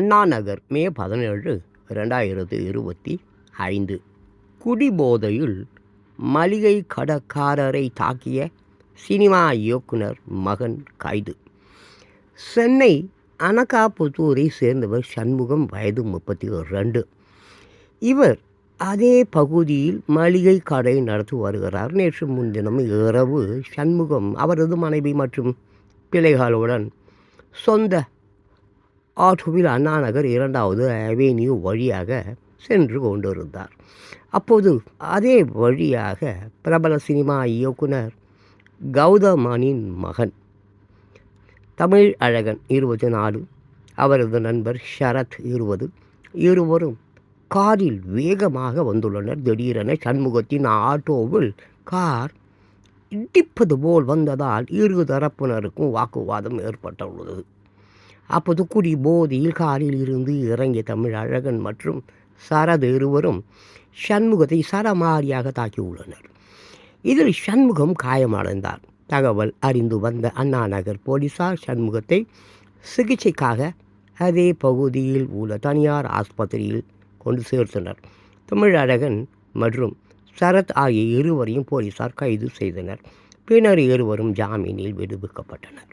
அண்ணா நகர் மே பதினேழு ரெண்டாயிரத்து இருபத்தி ஐந்து. குடிபோதையில் மளிகை கடக்காரரை தாக்கிய சினிமா இயக்குனர் மகன் கைது. சென்னை அனகாபுத்தூரை சேர்ந்தவர் சண்முகம் வயது முப்பத்தி ரெண்டு இவர் அதே பகுதியில் மளிகை கடை நடத்தி வருகிறார். நேற்று முன்தினம் இரவு சண்முகம் அவரது மனைவி மற்றும் பிள்ளைகளுடன் சொந்த ஆட்டோவில் அண்ணாநகர் இரண்டாவது அவென்யூ வழியாக சென்று கொண்டிருந்தார். அப்போது அதே வழியாக பிரபல சினிமா இயக்குனர் கௌதமனின் மகன் தமிழ் அழகன் இருபத்தி நாலு அவரது நண்பர் ஷரத் இருபது இருவரும் காரில் வேகமாக வந்துள்ளனர். திடீரென சண்முகத்தின் ஆட்டோவில் கார் இடிப்பது போல் வந்ததால் இரு தரப்பினருக்கும் வாக்குவாதம் ஏற்பட்டுள்ளது. அப்போது குடி காரில் இருந்து இறங்கிய தமிழ் அழகன் மற்றும் சரத் இருவரும் சண்முகத்தை சரமாரியாக தாக்கியுள்ளனர் இதில் சண்முகம் காயமடைந்தார். தகவல் அறிந்து வந்த அண்ணா நகர் போலீசார் சண்முகத்தை சிகிச்சைக்காக அதே பகுதியில் உள்ள தனியார் ஆஸ்பத்திரியில் கொண்டு சேர்த்தனர். தமிழழகன் மற்றும் சரத் ஆகிய இருவரையும் போலீசார் கைது செய்தனர். பின்னர் இருவரும் ஜாமீனில் விடுவிக்கப்பட்டனர்.